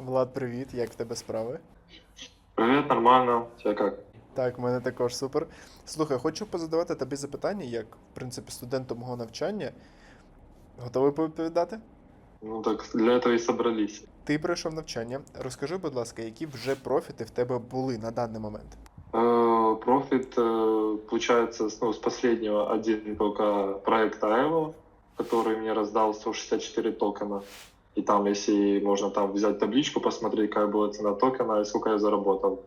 Влад, привіт, як в тебе справи? Привет, нормально. Тебя как? Так, в мене також супер. Слухай, хочу позадавати тобі запитання, як, в принципі, студенту мого навчання. Готовий повідповідати? Ну так для этого и собрались. Ти пройшов навчання. Розкажи, будь ласка, які вже профіти в тебе були на даний момент? Э, Профит, э, получается, с- ну, с последнего один только проект Аэво, который мне раздал 164 токена. И там, если можно там взять табличку, посмотреть, какая была цена токена и сколько я заработал.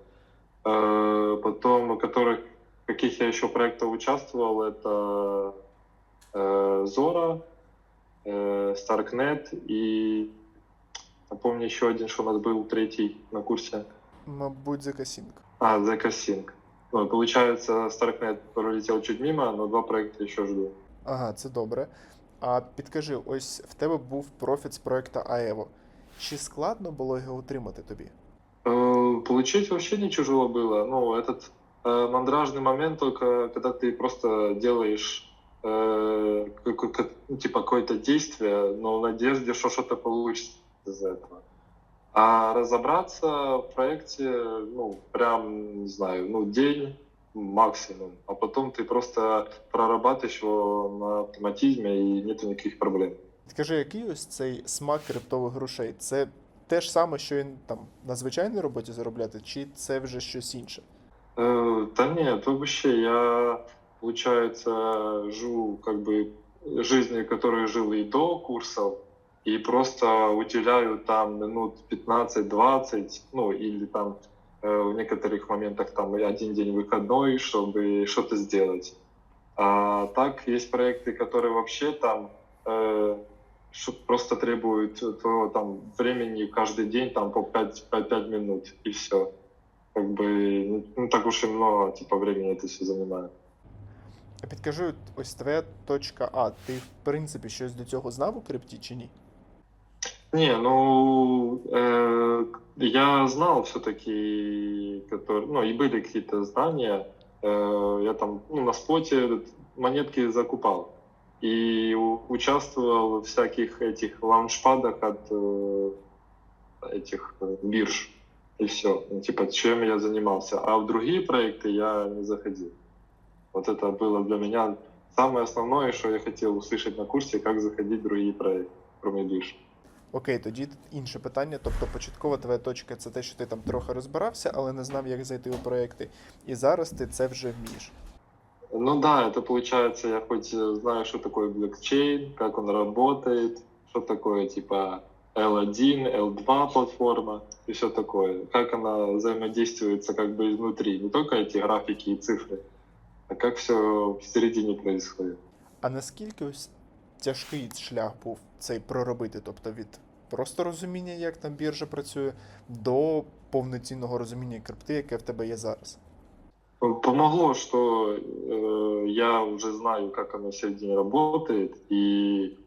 Э, Потом, у которых, каких я еще проектов участвовал, это э, Zora, э, Starknet и напомню еще один, что у нас был третий на курсе. Мабуть, Закасінг. А, Zeka Sync. Ну, получается, Starknet пролетел чуть мимо, но два проекта еще жду. Ага, це добре. А підкажи, ось в тебе був профіт з проекту Аево. Чи складно було його отримати тобі? Э, Получить вообще не тяжело было. Ну, этот э, мандражный момент только, когда ты просто делаешь э, как- как- ну, типа какое-то действие, но в надежде, что что-то получится из этого. А разобраться в проекте, ну, прям, не знаю, ну, день максимум. А потом ты просто прорабатываешь его на автоматизме и нету никаких проблем. Скажи, який ось цей смак криптових грошей? Це те ж саме, що і там на звичайній роботі заробляти, чи це вже щось інше? Э, Да нет, вообще я, получается, живу как бы жизнью, которую жил и до курсов, и просто уделяю там минут 15-20, ну или там э, в некоторых моментах там и один день выходной, чтобы что-то сделать. А так есть проекты, которые вообще там э, что- просто требуют твоего там времени каждый день там по 5, по 5 минут и все как бы не, не так уж и много типа времени это все занимает. А підкажи, от ось твоя точка А. Ти в принципі щось до цього знав у крипті чи ні? Не, ну э, я знал все-таки, которые, ну и были какие-то знания. Э, я там ну, на споте монетки закупал и участвовал в всяких этих лаунчпадах от э, этих э, бирж и все. Ну, типа чем я занимался. А в другие проекты я не заходил. Вот это было для меня самое основное, что я хотел услышать на курсе, как заходить в другие проекты, кроме бирж. Окей, тоді тут інше питання. Тобто початкова твоя точка це те, що ти там трохи розбирався, але не знав, як зайти у проекти. І зараз ти це вже вмієш. Ну да, это получается, я хоть э, знаю, что такое блокчейн, как он работает, что такое типа L1, L2 платформа и все такое. Как она взаимодействуется как бы изнутри. Не только эти графики и цифры, а как все в середине происходит. А наскільки ось тяжкий шлях був цей проробити? Тобто від просто розуміння, як там біржа працює, до повноцінного розуміння крипти, яке в тебе є зараз. Помогло, что э, я уже знаю, как оно в середине работает, и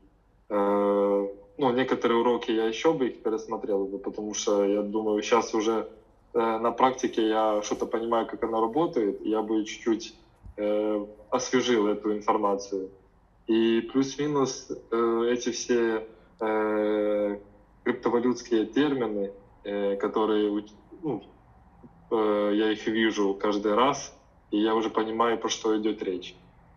э, ну, некоторые уроки я еще бы их пересмотрел бы, потому что я думаю, сейчас уже э, на практике я что-то понимаю, как оно работает, и я бы чуть-чуть э, освежил эту информацию. И плюс-минус э, эти все э, криптовалютские термины, э, которые уч- ну, э, я их вижу каждый раз, и я уже понимаю, про что идет речь.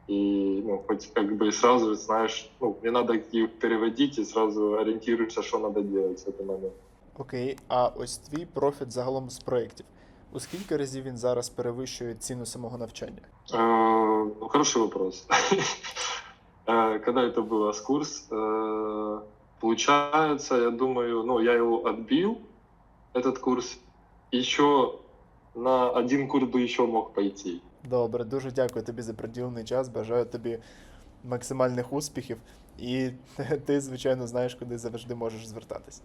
И ну, хоть как бы сразу знаешь, ну, не надо их переводить, и сразу ориентируешься, что надо делать в этот момент. Окей, а ось твій профіт загалом з проєктів. У скільки разів він зараз перевищує ціну самого навчання? Э, Ну, хороший вопрос. Э, Когда это было с курс, э, получается, я думаю, ну, я его отбил, этот курс, еще на один курс бы еще мог пойти. Добре, дуже дякую тобі за приділений час. Бажаю тобі максимальних успіхів, і ти, звичайно, знаєш, куди завжди можеш звертатись.